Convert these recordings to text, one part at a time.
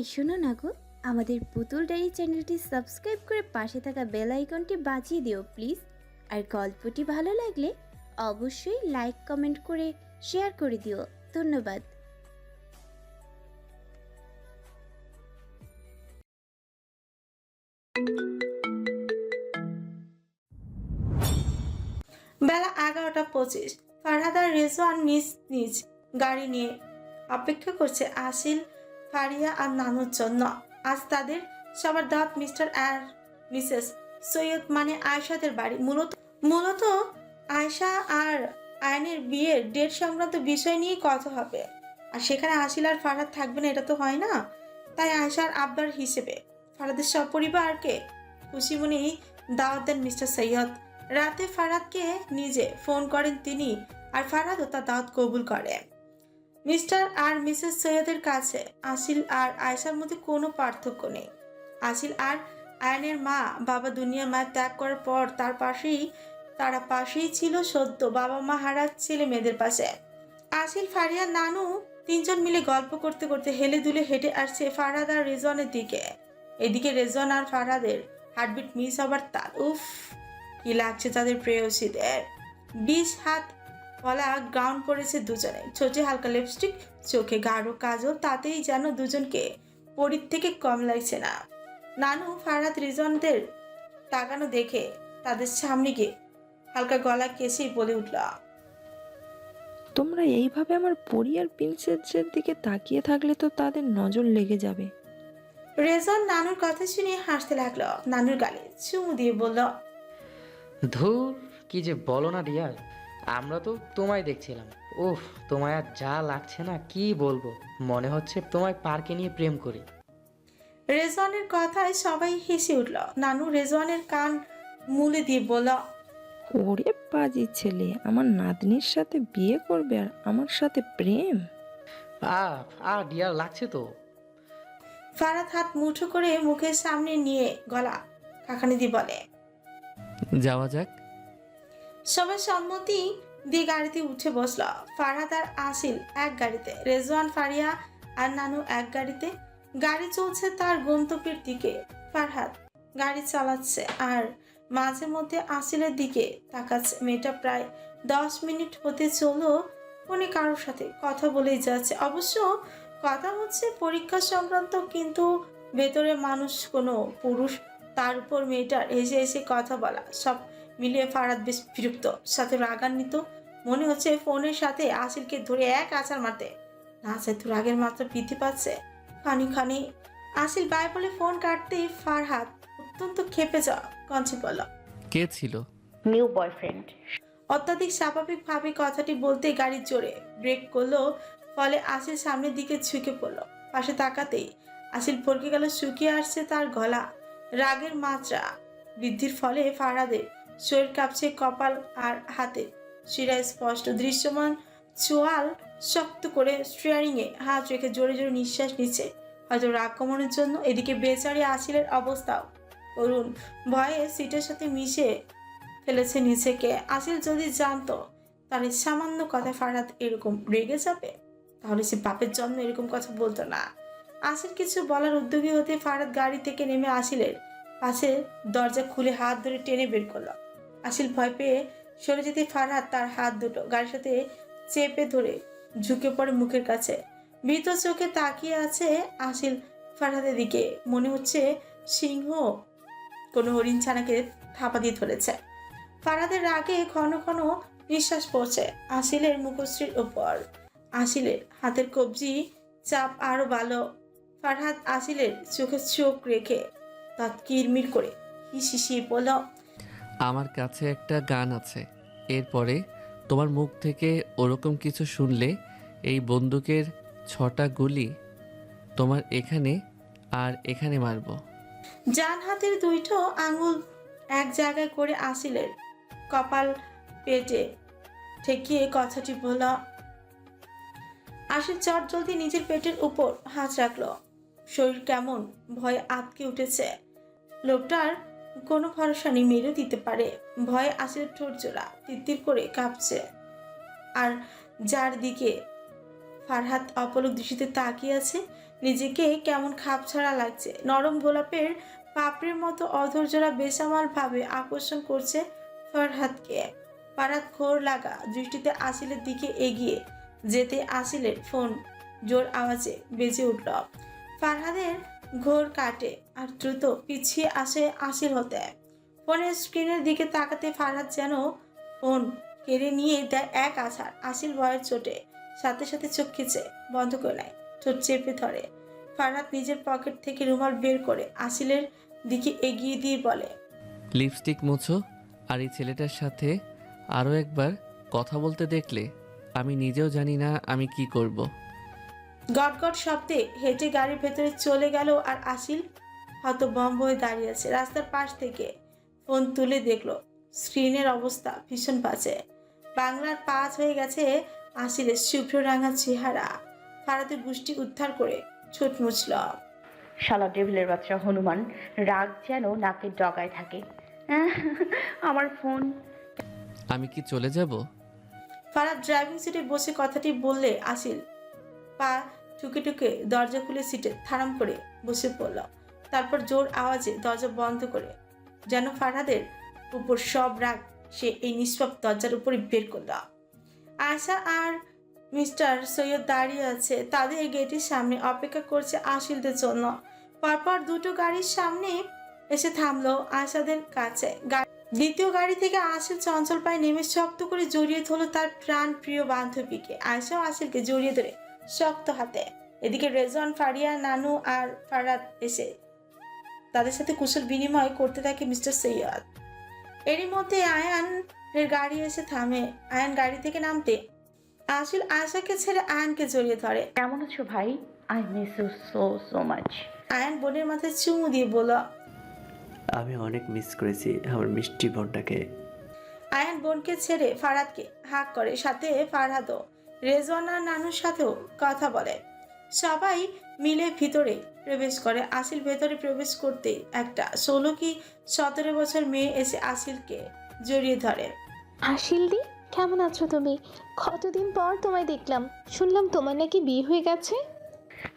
এই শোনো না গো, আমাদের পুতুল ডায়েরি চ্যানেলটি সাবস্ক্রাইব করে পাশে থাকা বেল আইকনটি বাজিয়ে দিও প্লিজ। আর গল্পটি ভালো লাগলে অবশ্যই লাইক, কমেন্ট করে শেয়ার করে দিও। ধন্যবাদ। বেলা এগারোটা পঁচিশ। ফারহাদ আর রেজওয়ান নিজ নিজ গাড়ি নিয়ে অপেক্ষা করছে। আসিল ফারিয়া আর নানুর জন্য। আজ তাদের সবার দাঁত মিস্টার আর মিসেস সৈয়দ মানে আয়সাদের বাড়ি। মূলত মূলত আয়শা আর আয়নের বিয়ের ডেট সংক্রান্ত বিষয় নিয়ে কথা হবে। আর সেখানে আসিল আর ফারহাদ থাকবে না, এটা তো হয় না। তাই আয়সার আবদার হিসেবে ফারহাদের সপরিবারকে খুশি মনেই দাওয়াত দেন মিস্টার সৈয়দ। রাতে ফারাদকে নিজে ফোন করেন তিনি আর ফারাদও তার দাওয়াত কবুল করে। মিস্টার আর মিসেস সৈয়দের কাছে আসিল আর আয়সার মধ্যে কোনো পার্থক্য নেই। আসিল আর আয়নের মা, বাবা দুনিয়া মায়ের ত্যাগ করার পর তার পাশেই, তারা পাশেই ছিল সদ্য বাবা মা হারা ছেলে মেয়েদের পাশে। আসিল, ফারিয়া, নানু তিনজন মিলে গল্প করতে করতে হেলে দুলে হেঁটে আসছে ফারাদ আর রেজনের দিকে। এদিকে রেজন আর ফারাদের হার্টবিট মিস হবার তাল। উফ, কি লাগছে তাদের প্রেয়সীদের। বিশ হাত বলা গাউন পরেছে দুজনে। ছোটে হালকা লিপস্টিক চোখে গাঢ় কাজল তাতেই যেন দুজনকে পরীর থেকে কম লাগছে না। নানু ফারাত রিজনদের তাকানো দেখে তাদের সামনে গিয়ে হালকা গলা কেসেই বলে উঠল তোমরা এইভাবে আমার পরি আর প্রিন্সেসের দিকে তাকিয়ে থাকলে তো তাদের নজর লেগে যাবে। রেজন নানুর কথা শুনে হাসতে লাগল। নানুর গালে চুমু দিয়ে বলল ধুর কি যে বলো না রিয়ার আমরা তো তোমায় দেখছিলাম। উফ তোমায় আর যা লাগছে না কি বলব? মনে হচ্ছে তোমায় পার্কে নিয়ে প্রেম করি। রেজওয়ানের কথায় সবাই হেসে উঠল। নানু রেজওয়ানের কান মুলে দিয়ে বলল ওরে পাজি ছেলে আমার নাতনির সাথে বিয়ে করবে আর আমার সাথে প্রেম? আ আ ডিয়ার লাগছে তো। ফারাদ হাত মুঠো করে মুখের সামনে নিয়ে গলা কাকানি দিয়ে বলে যাওয়া যাক। সবাই সম্মতি দিয়ে গাড়িতে উঠে বসল। ফারহাদ আর আসিল এক গাড়িতে। রেজওয়ান, ফারিয়া আর নানু এক গাড়িতে। গাড়ি চলছে তার গন্তব্যের দিকে। ফারহাদ গাড়ি চালাচ্ছে আর মাঝে মধ্যে আসিলের দিকে তাকাচ্ছে। মেয়েটা প্রায় দশ মিনিট হতে চলো ফোনে কারোর সাথে কথা বলেই যাচ্ছে। অবশ্য কথা হচ্ছে পরীক্ষা সংক্রান্ত, কিন্তু ভেতরে মানুষ কোনো পুরুষ, তার উপর মেয়েটার এসে এসে কথা বলা। সব মিলিয়ে ফারাদ বেশ বিরক্ত সাথে রাগান্বিত। মনে হচ্ছে ফোনের সাথে আসিলকে ধরে এক আচার মারতে। না তো রাগের মাত্রা বৃদ্ধি পাচ্ছে। খানি খানি। আসিল বাই বলে ফোন কাটতেই ফারহাদ অত্যন্ত খেপে যাওয়া কঞ্চি বলল কে ছিল? New boyfriend. অত্যাধিক স্বাভাবিকভাবে কথাটি বলতে গাড়ি জোরে ব্রেক করল ফলে আসিল সামনের দিকে ঝুঁকে পড়ল। পাশে তাকাতেই আসিল ফরকে গেল শুকিয়ে আসছে তার গলা। রাগের মাত্রা বৃদ্ধির ফলে ফারাদের শরীর কাঁপছে কপাল আর হাতে। শিরা স্পষ্ট, দৃশ্যমান। চোয়াল শক্ত করে স্টিয়ারিংয়ে হাত রেখে জোরে জোরে নিঃশ্বাস নিচ্ছে। হয়তো কমানোর জন্য এদিকে বেচারি আসিলের অবস্থাও। করুন ভয়ে সিটের সাথে মিশে ফেলেছে নিজেকে। আসিল যদি জানতো, তাহলে সামান্য কথা ফারাদ এরকম রেগে যাবে? তাহলে সে বাপের জন্য এরকম কথা বলতো না। আসিল কিছু বলার উদ্যোগী হতে ফারাদ গাড়ি থেকে নেমে আসিলের পাশে দরজা খুলে হাত ধরে টেনে বের করল। আসিল ভয় পেয়ে সরে যেতে ফারহাদ তার হাত দুটো গাড়ির সাথে চেপে ধরে ঝুঁকে পড়ে মুখের কাছে। মৃত চোখে তাকিয়ে আছে আসিল ফারহাদের দিকে। মনে হচ্ছে সিংহ কোনো হরিণ ছানাকে থাপা দিয়ে ধরেছে। ফারাদের রাগে ঘন ঘন নিঃশ্বাস পড়ছে আসিলের মুখশ্রীর ওপর আসিলের হাতের কবজি চাপ আরও ভালো ফারহাদ আসিলের চোখে চোখ রেখে দাঁত কিরমির করে হিসিয়ে বলল আমার কাছে একটা গান আছে। এরপরে তোমার মুখ থেকে ওরকম কিছু শুনলে এই বন্দুকের ছটা গুলি তোমার এখানে আর এখানে মারবো। ডান হাতের দুইটো আঙুল এক জায়গায় করে আসিলের কপাল পেটে। ঠেকিয়ে কথাটি বলল আসিল চট জলদি নিজের পেটের উপর হাত রাখল। শরীর কেমন? ভয়ে আটকে উঠেছে। লোকটার কোনো ভরসা নেই মেরেও দিতে পারে। ভয়ে আসিল ঠোঁট জোড়া তিত্তির করে কাঁপছে। আর যার দিকে ফারহাত অপলক দৃষ্টিতে তাকিয়ে আছে, নিজেকে কেমন খাপছাড়া লাগছে। নরম গোলাপের পাপড়ির মতো অধৈর্যরা বেসামাল ভাবে আকর্ষণ করছে ফরহাদকে ফারাত খোর লাগা, দৃষ্টিতে আসিলের দিকে এগিয়ে যেতে আসিলের ফোন, জোর আওয়াজে বেজে উঠল। ফারহাদের ঘোর কাটে আর দ্রুত পিছিয়ে আসে আসিল হতে। ফোনের স্ক্রিনের দিকে তাকাতে ফারহাদ যেন ফোন কেড়ে নিয়ে দেয় এক আছাড়। আসিল ভয়ের চোটে সাথে সাথে চোখ খিচে, বন্ধ করে নেয়, ঠোঁট চেপে ধরে। ফারহাদ নিজের পকেট থেকে রুমাল বের করে আসিলের দিকে এগিয়ে দিয়ে বলে, লিপস্টিক মুছো আর এই ছেলেটার সাথে আরও একবার কথা বলতে দেখলে আমি নিজেও জানি না আমি কি করব। গট গট শব্দে হেঁটে গাড়ির ভেতরে চলে গেল আর আসিল হয়তো বম্ব হয়ে দাঁড়িয়ে আছে। রাস্তার পাশ থেকে ফোন তুলে দেখল স্ক্রিনের অবস্থা ভীষণ বাজে। বাংলার পাঁচ হয়ে গেছে আসিলের শুভ্র রাঙা চেহারা। ফারাতে গোষ্ঠী উদ্ধার করে ছোট মুছল। শালা ডেভিলের বাচ্চা হনুমান রাগ যেন নাকের ডগায় থাকে। আহ, আমার ফোন। আমি কি চলে যাব? ফারাদ ড্রাইভিং সিটে বসে কথাটি বললে আসিল পা ঠুকে ঠুকে দরজা খুলে সিটে থারাম করে বসে পড়ল। তারপর জোর আওয়াজে দরজা বন্ধ করে যেন ফারহাদের উপর সব রাগ সে এই নিষ্পাপ দরজার উপরে বের করল। আশা আর মিস্টার সৈয়দ দাঁড়িয়ে আছে, তাদের গেটের সামনে অপেক্ষা করছে আসিলদের জন্য। পরপর দুটো গাড়ির সামনে এসে থামলো আশাদের কাছে। দ্বিতীয় গাড়ি থেকে আসিল চঞ্চল পায়ে নেমে শক্ত করে জড়িয়ে ধরলো তার প্রাণ প্রিয় বান্ধবীকে আয়সাও আসিলকে জড়িয়ে ধরে শক্ত হাতে। এদিকে রেজন ফারিয়া নানু আর ফারাদ এসে তাদের সাথে কুশল বিনিময় করতে থাকে মিস্টার সৈয়দ। এরই মধ্যে আয়ানের গাড়ি এসে থামে। আয়ান গাড়ি থেকে নামতে আসিল আয়সাকে ছেড়ে আয়ানকে জড়িয়ে ধরে। কেমন আছো ভাই? I miss you so so much Ayan বোনের মাথায় চুমু দিয়ে বলল আমি অনেক মিস করেছি আমার মিষ্টি বোনটাকে। আয়ান বোনকে ছেড়ে ফারাদকে হাক করে সাথে ফারহাদও। রেজওয়ান নানুর সাথেও কথা বলে। সবাই মিলে ভিতরে প্রবেশ করে। আসিল ভেতরে প্রবেশ করতে একটা ষোলো কি সতেরো বছর মেয়ে এসে আসিলকে জড়িয়ে ধরে। হাসিলদি কেমন আছো তুমি? কতদিন পর তোমায় দেখলাম। শুনলাম তোমার নাকি বিয়ে হয়ে গেছে।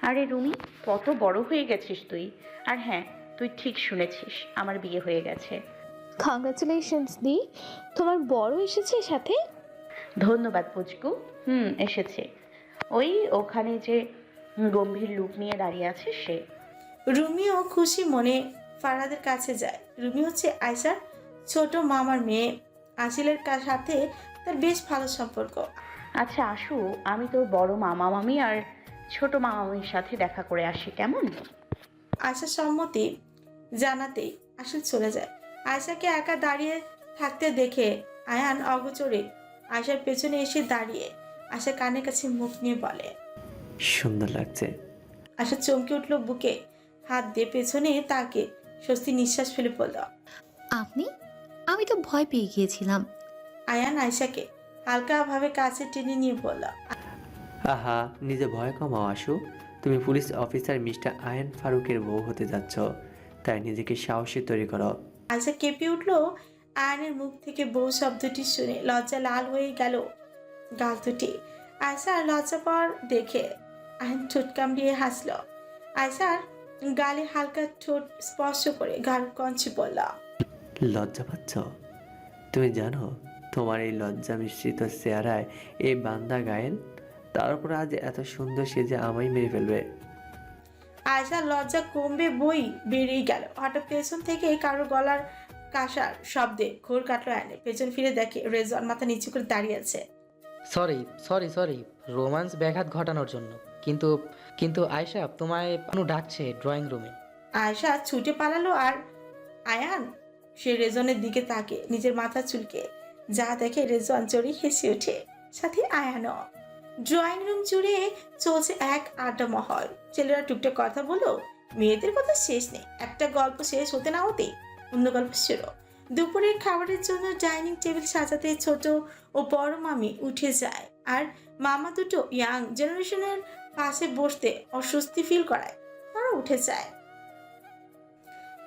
আরে রুমি কত বড় হয়ে গেছিস তুই। আর হ্যাঁ তুই ঠিক শুনেছিস আমার বিয়ে হয়ে গেছে। কংগ্রাচুলেশনস দি তোমার বড় এসেছে সাথে? ধন্যবাদ পুচকু। হুম এসেছে। ওই ওখানে যে গম্ভীর লুক নিয়ে দাঁড়িয়ে আছে সে। রুমিও খুশি মনে ফারহাদের কাছে যায়। রুমি হচ্ছে আয়সার ছোট মামার মেয়ে। আসিলের সাথে তার বেশ ভালো সম্পর্ক। আচ্ছা আসু আমি তোর বড় মামা মামি আর ছোট মামা মামির সাথে দেখা করে আসি কেমন? আয়সার সম্মতি জানাতেই আসিল চলে যায়। আয়সাকে একা দাঁড়িয়ে থাকতে দেখে আয়ান অগোচরে আয়সার পেছনে এসে দাঁড়িয়ে আশা কানের কাছে মুখ নিয়ে বলে সুন্দর লাগছে। আশা চমকে উঠল বুকে হাত দিয়ে পেছনে তাকে স্বস্তি নিঃশ্বাস ফেলে পড়ল আপনি? আমি তো ভয় পেয়ে গিয়েছিলাম। আয়ান আয়সাকে হালকাভাবে কাছে টেনে নিয়ে বলল আহা নিজে ভয় কমাও আসু তুমি পুলিশ অফিসার মিস্টার আয়ন ফারুকের বউ হতে যাচ্ছ তাই নিজেকে সাহসী তৈরি করো। আয়সা কেঁপে উঠল আয়নের মুখ থেকে বউ শব্দটি শুনে লজ্জা লাল হয়ে গেল গাল দুটি। আয়সার লজ্জা পর দেখে আয়ন ঠোঁট কামড়িয়ে হাসল। আয়সার গালে হালকা ঠোঁট স্পর্শ করে গাল কঞ্চি পড়ল লজ্জা পাচ্ছ? তুমি জানো তোমার এই লজ্জা মিশ্রিত চেহারায় এই বান্দা গায়েন? তার উপর আজ এত সুন্দর সেজে আমায় মেরে ফেলবে। আয়সার লজ্জা কমবে বই বেরিয়ে গেল। হঠাৎ পেছন থেকে কারও গলার কাঁসার শব্দে ঘোর কাটলো আয়নে পেছন ফিরে দেখে রেজন মাথা নিচু করে দাঁড়িয়ে আছে। সরি সরি সরি রোমান্স ব্যাঘাত ঘটানোর জন্য। কিন্তু কিন্তু আয়সা তোমায় কোনো ডাকছে ড্রয়িং রুমে আয়সা ছুটে পালালো আর আয়ান? সে রেজনের দিকে তাকে নিজের মাথা চুলকে যা দেখে রেজওয়ান চড়ি হেসে ওঠে। সাথে আয়ানও। ড্রয়িং রুম জুড়ে চলছে এক আড্ডা মহল। ছেলেরা টুকটাক কথা বলো মেয়েদের কথা শেষ নেই। একটা গল্প শেষ হতে না হতেই অন্য গল্প শুরু দুপুরের খাবারের জন্য ডাইনিং টেবিল সাজাতে ছোট ও বড় মামি উঠে যায় আর মামা দুটো ইয়াং জেনারেশনের পাশে বসতে অস্বস্তি ফিল করায়। তারা উঠে যায়।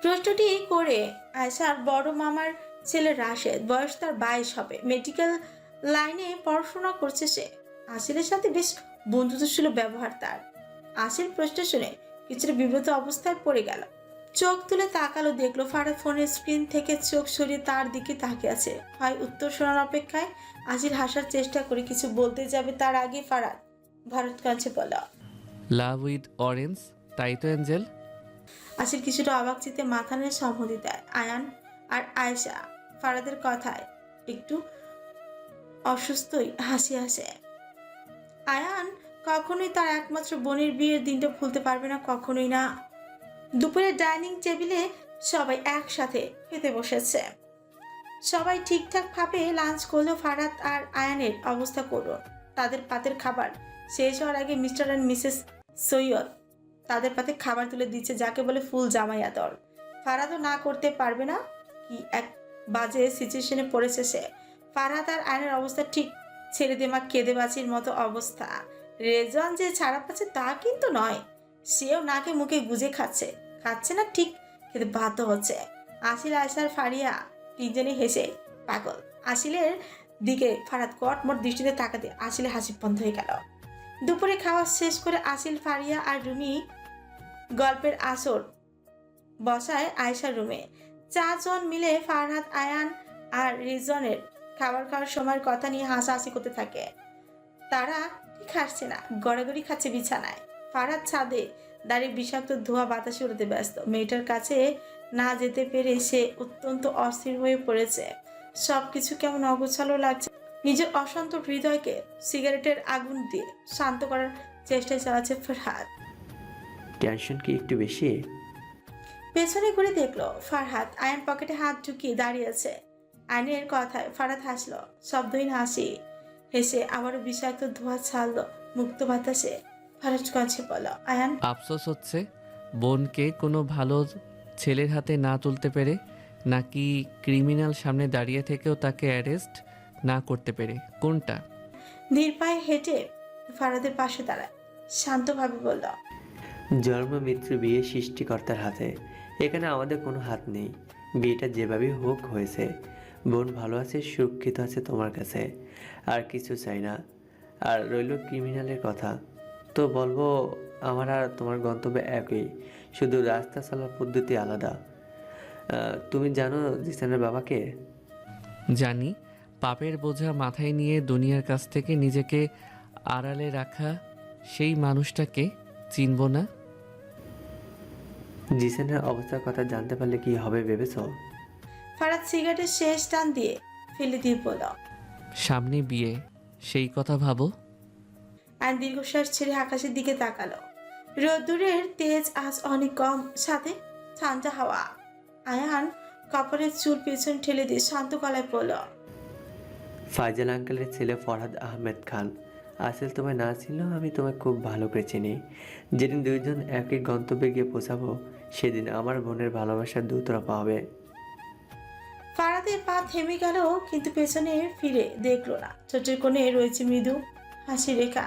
প্রশ্নটি করে আয়সার বড় মামার ছেলে রাশেদ, বয়স তার বাইশ হবে। মেডিকেল লাইনে পড়াশোনা করছে সে। আসিলের সাথে বেশ বন্ধুত্বশীল ব্যবহার তার। আসিল প্রশ্ন শুনে কিছুটা বিব্রত অবস্থায় পড়ে গেল। চোখ তুলে তাকালো দেখল ফারাদ ফোনের স্ক্রিন থেকে চোখ সরিয়ে তার দিকে তাকিয়ে আছে। হয় উত্তর শোনার অপেক্ষায় আসিল হাসার চেষ্টা করে কিছু বলতে যাবে তার আগে ফারাদ ভারতগঞ্জে বলল লাভ উইথ অরেঞ্জ তাই তো অ্যাঞ্জেল আসিল কিছুটা অবাক চিতে মাথা নিয়ে সম্মতি দেয়। আয়ান আর আয়েশা ফারাদের কথায় একটু অসুস্থই হাসি আসে। আয়ান কখনোই তার একমাত্র বোনের বিয়ের দিনটা ভুলতে পারবে না কখনোই না। দুপুরে ডাইনিং টেবিলে সবাই একসাথে খেতে বসেছে। সবাই ঠিকঠাক ভাবে লাঞ্চ করল, ফারাত আর আয়ানের অবস্থা করুন তাদের পাতের খাবার শেষ হওয়ার আগে মিস্টার অ্যান্ড মিসেস সৈয়দ তাদের পাতে খাবার তুলে দিচ্ছে, যাকে বলে ফুল জামাই আদর। ফারাদও না করতে পারবে না, কি এক বাজে সিচুয়েশনে পড়েছে সে। ফারাদ আর আয়নের অবস্থা ঠিক ছেড়ে দেমা কেঁদে বাঁচির মতো অবস্থা। রেজন যে ছাড়া পাচ্ছে তা কিন্তু নয়। সেও নাকে মুখে গুজে খাচ্ছে। খাচ্ছে না ঠিক খেতে বাধ্য হচ্ছে। আসিল আয়সার ফারিয়া তিনজনে হেসে, পাগল। আসিলের দিকে ফারাদ কটমট দৃষ্টিতে তাকাতে আসিলে হাসি বন্ধ হয়ে গেল। দুপুরে খাওয়া শেষ করে আসিল ফারিয়া আর রুমি গল্পের আসর বসায় আয়সার রুমে। চারজন মিলে ফারহাদ আয়ান আর রিজনের খাবার খাওয়ার সময়ের কথা নিয়ে হাসাহাসি করতে থাকে। তারা ঠিক হাসছে না, গড়াগড়ি খাচ্ছে বিছানায়। ফারহাদ ছাদে দাঁড়িয়ে বিষাক্ত ধোয়া বাতাসে উড়তে ব্যস্ত। মেয়েটার কাছে না যেতে পেরে সে অত্যন্ত অস্থির হয়ে পড়েছে। সব কিছু কেমন অগোছালো লাগছে। নিজের অশান্ত হৃদয়কে সিগারেটের আগুন দিয়ে শান্ত করার চেষ্টায় চালাচ্ছে ফরহাদ। টেনশন কি একটু বেশি? পেছনে ঘুরে দেখল ফারহাদ আয়ন পকেটে হাত ঢুকিয়ে দাঁড়িয়ে আছে। আয়নের কথায় ফারহাদ হাসলো শব্দহীন হাসি। হেসে আবারও বিষাক্ত ধোঁয়া ছাড়লো মুক্ত বাতাসে। ফারহাদ কাছে বলো আয়ান। আফসোস হচ্ছে বোনকে কোনো ভালো ছেলের হাতে না তুলতে পেরে নাকি ক্রিমিনাল সামনে দাঁড়িয়ে থেকেও তাকে অ্যারেস্ট না করতে পেরে। কোনটা? ধীর পায়ে হেঁটে ফারহাদের পাশে দাঁড়ায়। শান্তভাবে বলল জন্ম মৃত্যু বিয়ে সৃষ্টিকর্তার হাতে। এখানে আমাদের কোনো হাত নেই। বিয়েটা যেভাবেই হোক হয়েছে। বোন ভালো আছে সুরক্ষিত আছে তোমার কাছে। আর কিছু চাই না। আর রইল ক্রিমিনালের কথা। তো বলব আমার আর তোমার গন্তব্য একই। শুধু রাস্তা চলার পদ্ধতি আলাদা। তুমি জানো জিসানের বাবাকে? জানি। পাপের বোঝা মাথায় নিয়ে দুনিয়ার কাছ থেকে নিজেকে আড়ালে রাখা সেই মানুষটাকে চিনব না? জিসানের অবস্থার কথা জানতে পারলে কি হবে ভেবেছ? ফারাদ সিগারেটের শেষ টান দিয়ে ফেলে দিয়ে বলল সামনে বিয়ে সেই কথা ভাবো। আর দীর্ঘশ্বাস ছেড়ে আকাশের দিকে তাকালো। রোদ্দুরের তেজ আজ অনেক কম সাথে ঠান্ডা হাওয়া। আয়ান কপালের চুল পেছন ঠেলে দিয়ে শান্ত গলায় বলল ফাইজাল আঙ্কেলের ছেলে ফরহাদ আহমেদ খান আসল তোমায় না ছিল আমি তোমায় খুব ভালো করে চিনি। যেদিন দুইজন একই গন্তব্যে গিয়ে পৌঁছাবো সেদিন আমার বোনের ভালোবাসার দুতরফা হবে ফারাদের পা থেমে গেল কিন্তু পেছনে ফিরে দেখল না। ছোটের কোণে রয়েছে মৃদু হাসি রেখা।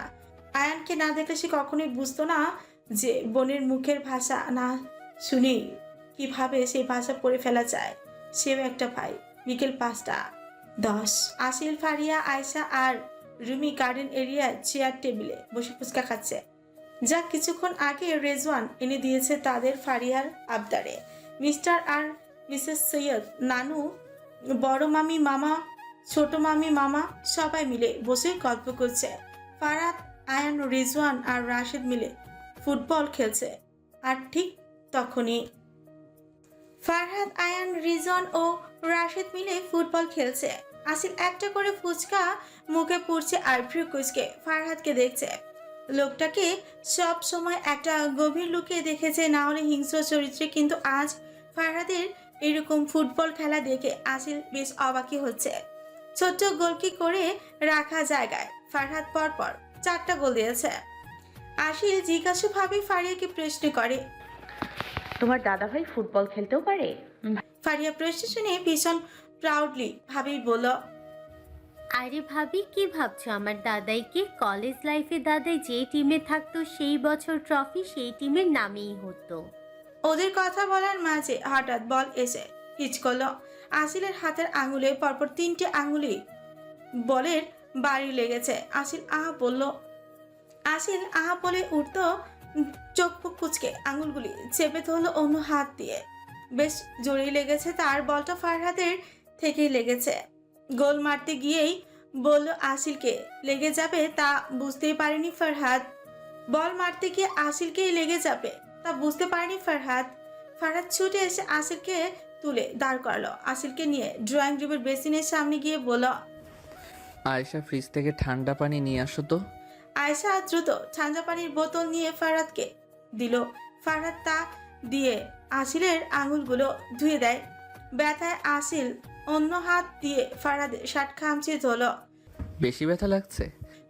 আয়ানকে না দেখলে সে কখনোই বুঝতো না যে বোনের মুখের ভাষা না শুনেই কীভাবে সেই ভাষা পড়ে ফেলা যায়। সেও একটা ভাই। বিকেল পাঁচটা। দশ। আসিল, ফারিয়া আয়সা আর রুমি গার্ডেন এরিয়ায় চেয়ার টেবিলে বসে ফুচকা খাচ্ছে। যা কিছুক্ষণ আগে রেজওয়ান এনে দিয়েছে তাদের ফারিয়ার আবদারে। মিস্টার আর মিসেস সৈয়দ, নানু, বড় মামি, মামা, ছোট মামি, মামা সবাই মিলে বসে গল্প করছে। ফারাদ আয়ান রিজওয়ান আর রাশেদ মিলে ফুটবল খেলছে। আর ঠিক তখনই ফারহাদ, আয়ান রিজন ও রাশেদ মিলে ফুটবল খেলছে। আসিল একটা করে ফুচকা মুখে পুড়ছে আইভ্রি কুচকে। ফারহাদকে দেখছে। লোকটাকে সব সময় একটা গভীর লুকে দেখেছে, না হলে হিংস্র চরিত্রে। কিন্তু আজ ফারহাদের এরকম ফুটবল খেলা দেখে আসিল বেশ অবাকি হচ্ছে। ছোট্ট গোলকি করে রাখা জায়গায়। ফারহাদ পরপর চারটা গোল দিয়েছে। আসিল জিজ্ঞাসাভাবে ফারিয়াকে প্রশ্ন করে। তোমার দাদাভাই ফুটবল খেলতেও পারে? ফারিয়া প্রশ্ন শুনে ভীষণ প্রাউডলি ভাবেই বলল আরে ভাবি কি ভাবছ? আমার দাদাইকে কলেজ লাইফে দাদাই যে টিমে থাকতো সেই বছর ট্রফি সেই টিমের নামেই হতো। ওদের কথা বলার মাঝে হঠাৎ বল এসে হিচ করল। আসিলের হাতের আঙুলে পরপর তিনটে আঙুলি বলের বাড়ি লেগেছে। আসিল আহ বলল আসিল আহ বলে উঠতো চোখ কুচকে আঙুলগুলি, চেপে ধরলো অন্য হাত দিয়ে। বেশ জোরেই লেগেছে তার বলটা ফারহাদের থেকেই লেগেছে। গোল মারতে গিয়েই বলল আসিলকে লেগে যাবে তা বুঝতেই পারেনি ফারহাদ। বল মারতে গিয়ে আসিলকেই লেগে যাবে তা বুঝতে পারেনি ফারহাদ। ফারহাদ ছুটে এসে আসিলকে তুলে দাঁড় করালো। আসিলকে নিয়ে ড্রয়িং রুমের বেসিনের সামনে গিয়ে বলল আয়েশা ফ্রিজ থেকে ঠান্ডা পানি নিয়ে আসো তো। আয়সা দ্রুত ঠান্ডা পানির বোতল নিয়ে ফারাদকে দিল। ফারাদ তা দিয়ে আসিলের আঙুলগুলো ধুয়ে দেয়। ব্যথায় আসিল অন্য হাত দিয়ে ফারহাদের শার্ট খামচে ধরল। বেশি ব্যথা লাগছে?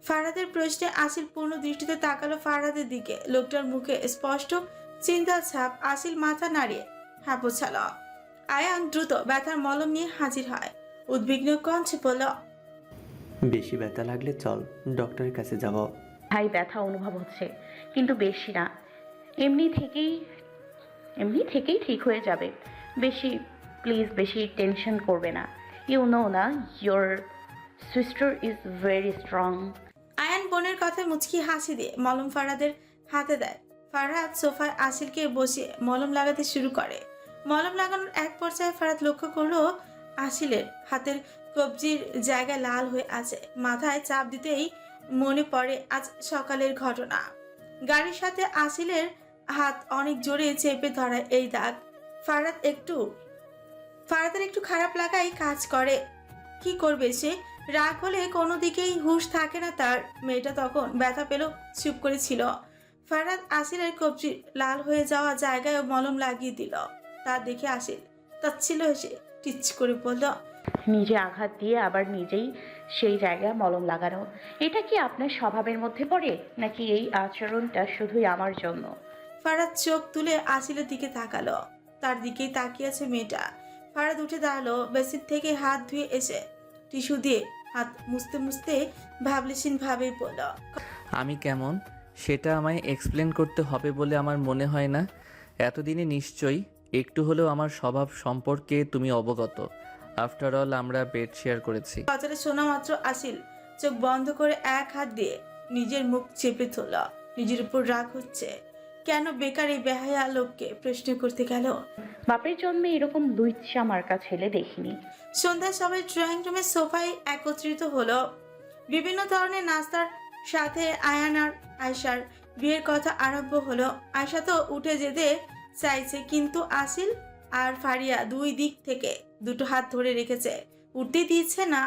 ফারাদের প্রশ্নে আসিল পূর্ণ দৃষ্টিতে তাকালো ফারাদের দিকে। লোকটার মুখে স্পষ্ট চিন্তার ছাপ আসিল মাথা নাড়িয়ে হ্যাঁ বোঝাল আয়ান দ্রুত ব্যথার মলম নিয়ে হাজির হয়। উদ্বিগ্ন কঞ্চে বলল বেশি ব্যথা লাগলে চল ডক্টরের কাছে যাব। ভাই ব্যথা অনুভব হচ্ছে কিন্তু বেশি না। এমনি থেকেই এমনি থেকেই ঠিক হয়ে যাবে। বেশি প্লিজ বেশি টেনশন করবে না। ইউ নো না your sister is very strong Ayan বোনের কথায় মুচকি হাসি দিয়ে মলম ফারাদের হাতে দেয়। ফারহাদ সোফায় আসিলকে বসিয়ে মলম লাগাতে শুরু করে। মলম লাগানোর এক পর্যায়ে ফারহাদ লক্ষ্য করল আসিলের হাতের কবজির জায়গায় লাল হয়ে আছে। মাথায় চাপ দিতেই মনে পড়ে আজ সকালের ঘটনা। গাড়ির সাথে আসিলের হাত অনেক জোরে চেপে ধরায় এই দাগ। ফারাত একটু, ফারাতের একটু খারাপ লাগাই কাজ করে। কি করবে সে? রাগ হলে কোনো দিকেই হুঁশ থাকে না তার। মেয়েটা তখন ব্যথা পেল চুপ করেছিল ফারাত আসিলের কবজি লাল হয়ে যাওয়া জায়গায় মলম লাগিয়ে দিল। তা দেখে আসিল তাচ্ছিল এসে টিচ করে বলল নিজে আঘাত দিয়ে আবার নিজেই সেই জায়গায় মলম লাগানো। এটা কি আপনার স্বভাবের মধ্যে পড়ে? নাকি এই আচরণটা শুধুই আমার জন্য? ফারাদ চোখ তুলে আসিলের দিকে তাকালো। তার দিকেই তাকিয়ে আছে মেয়েটা। ফারাদ উঠে দাঁড়াল বেসিন থেকে হাত ধুয়ে এসে টিস্যু দিয়ে হাত মুছতে মুছতে ভাবলেশীন ভাবে বলল আমি কেমন? সেটা আমায় এক্সপ্লেন করতে হবে বলে আমার মনে হয় না। এতদিনে নিশ্চয়ই একটু হলেও আমার স্বভাব সম্পর্কে তুমি অবগত। আফটার অল আমরা বেড শেয়ার করেছি। কথাটা শোনা মাত্র আসিল চোখ বন্ধ করে এক হাত দিয়ে নিজের মুখ চেপে ধরল। নিজের উপর রাগ হচ্ছে। কেন বেকার এই বেহায়া লোককে প্রশ্ন করতে গেল? বাপের জন্মে এরকম দুই চামার্কা ছেলে দেখিনি। সন্ধ্যায় সবাই ড্রয়িং রুমের সোফায় একত্রিত হলো। বিভিন্ন ধরনের নাস্তার সাথে আয়ান আর আয়সার বিয়ের কথা আরম্ভ হলো। আয়সা তো উঠে যেতে চাইছে কিন্তু আসিল আর ফারিয়া দুই দিক থেকে দুটো হাত ধরে রেখেছে। উঠতে দিচ্ছে না।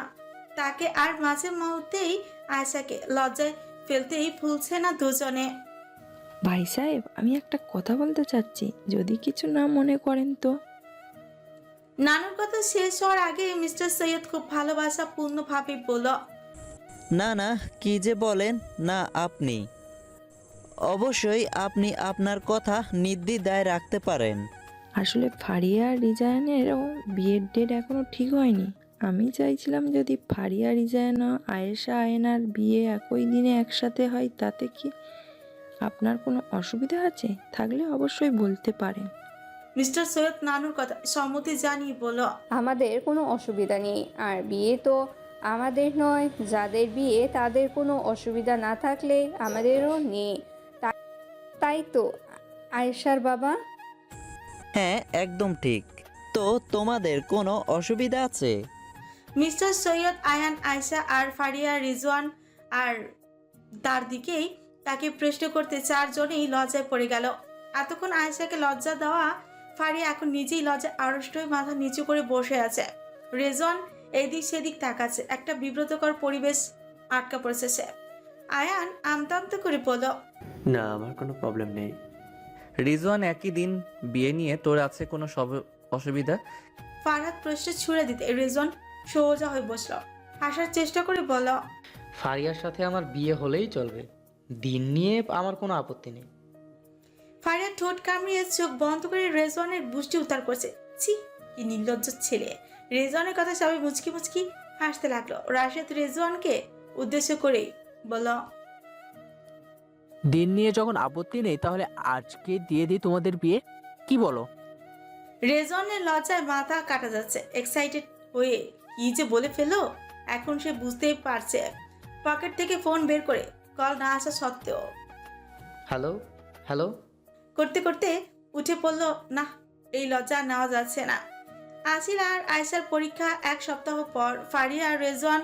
তাকে আর মাঝে মুহূর্তেই আয়সাকে লজ্জায় ফেলতেই ভুলছে না দুজনে। ভাই সাহেব আমি একটা কথা বলতে চাচ্ছি। যদি কিছু না মনে করেন তো। নানুর কথা শেষ হওয়ার আগে মিস্টার সৈয়দ খুব ভালোবাসা পূর্ণভাবে বলল না না কি যে বলেন না আপনি। অবশ্যই আপনি আপনার কথা নির্দ্বিধায় রাখতে পারেন। আসলে ফারিয়া আর রিজায়ানেরও বিয়ের ডেট এখনও ঠিক হয়নি। আমি চাইছিলাম যদি ফারিয়া রিজায়ানা আয়েশা আয়নার বিয়ে একই দিনে একসাথে হয় তাতে কি আপনার কোনো অসুবিধা আছে? থাকলে অবশ্যই বলতে পারেন। মিস্টার সৈয়দ নানুর কথা সম্মতি জানিয়ে বলল আমাদের কোনো অসুবিধা নেই। আর বিয়ে তো আমাদের নয় যাদের বিয়ে তাদের কোনো অসুবিধা না থাকলে আমাদেরও নেই। তাই তো আয়েশার বাবা হ্যাঁ একদম ঠিক। তো তোমাদের কোনো অসুবিধা আছে? মিস্টার সৈয়দ আয়ান আয়সা আর ফারিয়া রিজওয়ান আর তার দিকেই তাকে প্রশ্ন করতে চারজনেই লজ্জায় পড়ে গেল। এতক্ষণ আয়েশাকে লজ্জা দেওয়া ফারিয়া এখন নিজেই লজ্জায় আড়ষ্ট হয়ে মাথা নিচু করে বসে আছে। রেজন এদিক সেদিক তাকাচ্ছে একটা বিব্রতকর পরিবেশ আটকা পড়েছে সে। আয়ান আমতামতে করে বলল না আমার কোনো প্রবলেম নেই। রিজওয়ান একই দিন বিয়ে নিয়ে তোর আছে কোনো সব অসুবিধা? ফারহাদ প্রশ্ন ছুড়ে দিতে রেজন সোজা হয়ে বসল। হাসার চেষ্টা করে বলল ফারিয়ার সাথে আমার বিয়ে হলেই চলবে। দিন নিয়ে আমার কোনো আপত্তি নেই। ফারিয়া ঠোঁট কামড়িয়ে চোখ বন্ধ করে রেজওয়ানের বুষ্টি উত্তার করছে। ছি কি নির্লজ্জ ছেলে। রেজওয়ানের কথা সবাই মুচকি মুচকি হাসতে লাগল। রাশেদ রেজওয়ানকে উদ্দেশ্য করেই বলল দিন নিয়ে যখন আপত্তি নেই তাহলে আজকে দিয়ে দিই তোমাদের বিয়ে? কি বলো? রেজওয়ানের লজ্জায় মাথা কাটা যাচ্ছে এক্সাইটেড হয়ে কি যে বলে ফেলো? এখন সে বুঝতেই পারছে। পকেট থেকে ফোন বের করে কল না আসা সত্ত্বেও। হ্যালো হ্যালো করতে করতে উঠে পড়ল না এই লজ্জা নেওয়া যাচ্ছে না। আসিল আর আয়সার পরীক্ষা এক সপ্তাহ পর ফারিয়া আর রেজওয়ান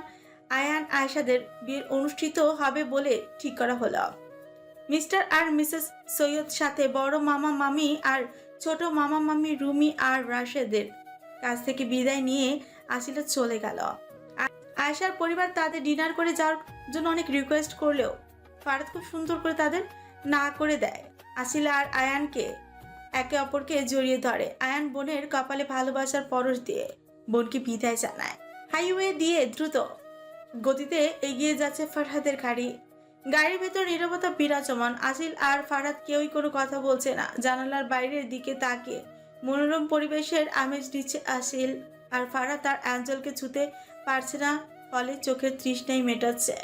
আয়ান আয়সাদের বিয়ের অনুষ্ঠিত হবে বলে ঠিক করা হলো। মিস্টার আর মিসেস সৈয়দ সাথে বড় মামা মামি আর ছোট মামা মামি রুমি আর রাশেদের কাছ থেকে বিদায় নিয়ে আসিলা চলে গেল। আয়েশার পরিবার তাদের ডিনার করে যাওয়ার জন্য অনেক রিকোয়েস্ট করলেও ফারাদ খুব সুন্দর করে তাদের না করে দেয়। আসিলা আর আয়ানকে একে অপরকে জড়িয়ে ধরে। আয়ান বোনের কপালে ভালোবাসার পরশ দিয়ে বোনকে বিদায় জানায়। হাইওয়ে দিয়ে দ্রুত গতিতে এগিয়ে যাচ্ছে ফারহাদের গাড়ি। গাড়ির ভেতর নিরবতা বিরাজমান। আসিল আর ফারাদ কেউই কোনো কথা বলছে না। জানালার বাইরের দিকে তাকিয়ে মনোরম পরিবেশের আমেজ নিচ্ছে আসিল আর ফারাদ তার অ্যাঞ্জেলকে ছুতে পারছে না। ফলে চোখের তৃষ্ণাই মেটাচ্ছে।